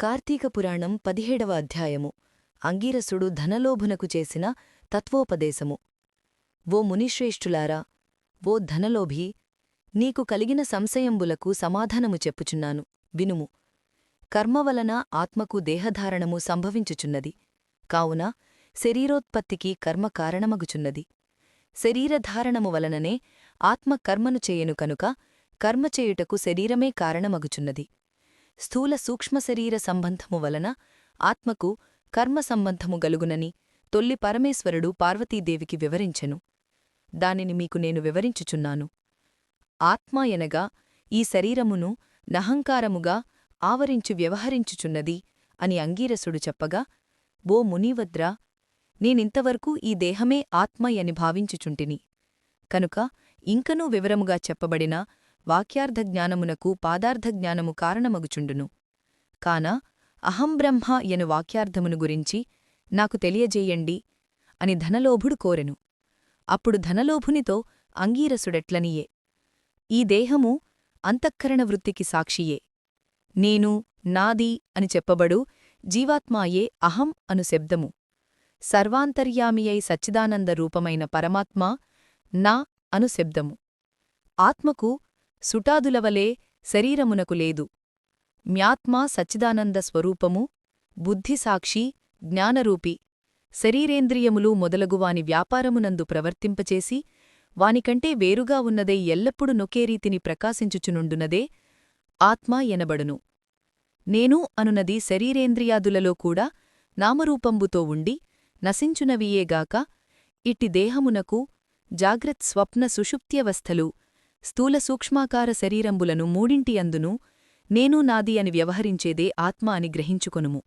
కార్తీక పురాణం పదిహేడవ అధ్యాయము. అంగీరసుడు ధనలోభునకు చేసిన తత్వోపదేశము. ఓ మునిశ్రేష్ఠులారా ఓ ధనలోభి నీకు కలిగిన సంశయంబులకు సమాధానము చెప్పుచున్నాను. వినుము. కర్మవలన ఆత్మకు దేహధారణము సంభవించుచున్నది. కావున శరీరోత్పత్తికి కర్మ కారణమగుచున్నది. శరీరధారణము వలననే ఆత్మ కర్మను చేయను కనుక కర్మచేయుటకు శరీరమే కారణమగుచున్నది. స్థూల సూక్ష్మశరీర సంబంధము వలన ఆత్మకు కర్మ సంబంధము గలుగునని తొల్లి పరమేశ్వరుడు పార్వతీదేవికి వివరించెను. దానిని మీకు నేను వివరించుచున్నాను. ఆత్మ ఎనగా ఈ శరీరమును నహంకారముగా ఆవరించు వ్యవహరించుచున్నది అని అంగీరసుడు చెప్పగా ఓ మునీవద్రా నేనింతవరకు ఈ దేహమే ఆత్మయని భావించుచుంటిని. కనుక ఇంకనూ వివరముగా చెప్పబడిన వాక్యార్థజ్ఞానమునకు పాదార్థజ్ఞానము కారణమగుచుండును. కాన అహంబ్రహ్మ ఎను వాక్యార్థమును గురించి నాకు తెలియజేయండి అని ధనలోభుడు కోరెను. అప్పుడు ధనలోభునితో అంగీరసుడెట్లనియే. ఈ దేహము అంతఃకరణ వృత్తికి సాక్షియే. నేను నాది అని చెప్పబడు జీవాత్మాయే అహం అను శబ్దము. సర్వాంతర్యామియై సచ్చిదానంద రూపమైన పరమాత్మ నా అను శబ్దము. ఆత్మకు సుటాదులవలే శరీరమునకు లేదు. మ్యాత్మా సచ్చిదానంద స్వరూపము బుద్ధిసాక్షి జ్ఞానరూపి శరీరేంద్రియములు మొదలగువాని వ్యాపారమునందు ప్రవర్తింపచేసి వానికంటే వేరుగా ఉన్నదే ఎల్లప్పుడు నొకేరీతిని ప్రకాశించుచునుండునదే ఆత్మ ఎనబడును. నేను అనునది శరీరేంద్రియాదులలో కూడా నామరూపంబుతో ఉండి నశించునవియేగాక ఇట్టి దేహమునకు జాగ్రత్ స్వప్న సుషుప్త్యవస్థలు స్థూల సూక్ష్మాకార శరీరంబులను మూడింటి అందును నేను నాది అని వ్యవహరించేదే ఆత్మ అని గ్రహించుకొనుము.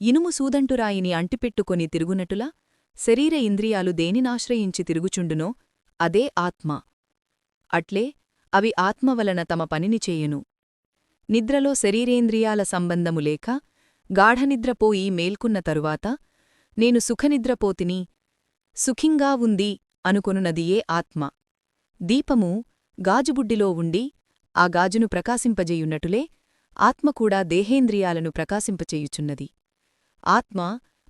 ఇనుము సూదంటురాయిని అంటిపెట్టుకొని తిరుగునటులా శరీర ఇంద్రియాలు దేనినాశ్రయించి తిరుగుచుండునో అదే ఆత్మ. అట్లే అవి ఆత్మ వలన తమ పనిని చేయును. నిద్రలో శరీరేంద్రియాల సంబంధము లేక గాఢనిద్రపోయి మేల్కున్న తరువాత నేను సుఖనిద్రపోతిని సుఖింగా ఉంది అనుకొనునదియే ఆత్మ. దీపము గాజుబుడ్డిలో ఉండి ఆ గాజును ప్రకాశింపజేయున్నటులే ఆత్మకూడా దేహేంద్రియాలను ప్రకాశింపచేయుచున్నది. ఆత్మ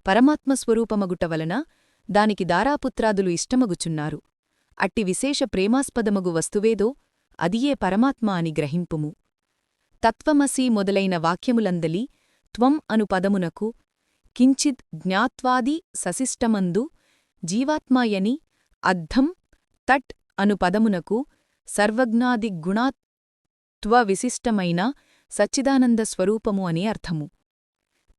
పరమాత్మస్వరూపమగుట వలన దానికి దారాపుత్రాదులు ఇష్టమగుచున్నారు. అట్టి విశేష ప్రేమాస్పదమగు వస్తువేదో అదియే పరమాత్మ అని గ్రహింపుము. తత్వమసి మొదలైన వాక్యములందలి త్వం అను పదమునకు కించిద్ జ్ఞాత్వాది సశిష్టమందు జీవాత్మాయని అద్ధం తట్ అను పదమునకు సర్వజ్ఞాదిగుణాత్వవిశిష్టమైన సచ్చిదానంద స్వరూపము అని అర్థము.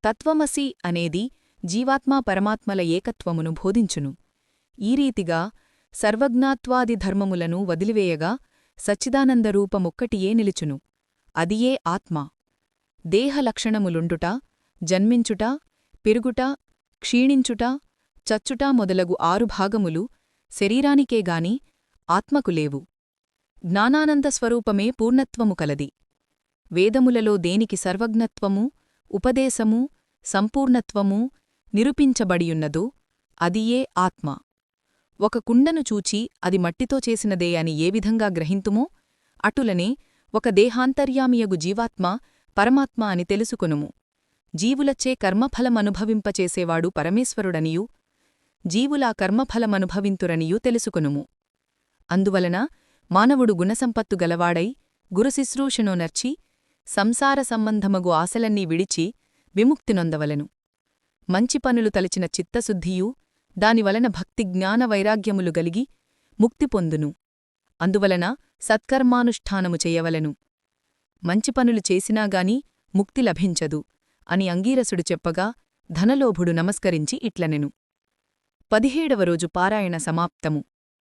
తత్వమసి అనేది జీవాత్మా పరమాత్మల ఏకత్వమును బోధించును. ఈ రీతిగా సర్వజ్ఞాత్వాది ధర్మములను వదిలివేయగా సచ్చిదానందరూపమొక్కటియే నిలుచును. అదియే ఆత్మ. దేహలక్షణములుండుట జన్మించుట పెరుగుట క్షీణించుట చచ్చుట మొదలగు ఆరు భాగములు శరీరానికేగాని ఆత్మకు లేవు. జ్ఞానానంద స్వరూపమే పూర్ణత్వము కలది. వేదములలో దేనికి సర్వజ్ఞత్వము ఉపదేశము సంపూర్ణత్వము నిరూపించబడియున్నదో అదియే ఆత్మ. ఒక కుండను చూచి అది మట్టితో చేసినదే అని ఏ విధంగా గ్రహింతుమో అటులనే ఒక దేహాంతర్యామియగు జీవాత్మ పరమాత్మ అని తెలుసుకొనుము. జీవులచ్చే కర్మఫలమనుభవింపచేసేవాడు పరమేశ్వరుడనియూ జీవులా కర్మఫలమనుభవింతురనియూ తెలుసుకొనుము. అందువలన మానవుడు గుణసంపత్తు గలవాడై గురుశుశ్రూషను నర్చి సంసార సంబంధమగు ఆశలన్నీ విడిచి విముక్తినొందవలెను మంచి పనులు తలిచిన చిత్తశుద్ధియు దానివలన భక్తి జ్ఞాన వైరాగ్యములు గలిగి ముక్తి పొందును. అందువలన సత్కర్మానుష్ఠానము చెయ్యవలెను మంచి పనులు చేసినాగాని ముక్తి లభించదు అని అంగీరసుడు చెప్పగా ధనలోభుడు నమస్కరించి ఇట్లనెను. పదిహేడవ రోజు పారాయణ సమాప్తము.